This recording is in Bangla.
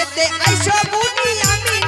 ঘরেতে আইসো বুনি আমি।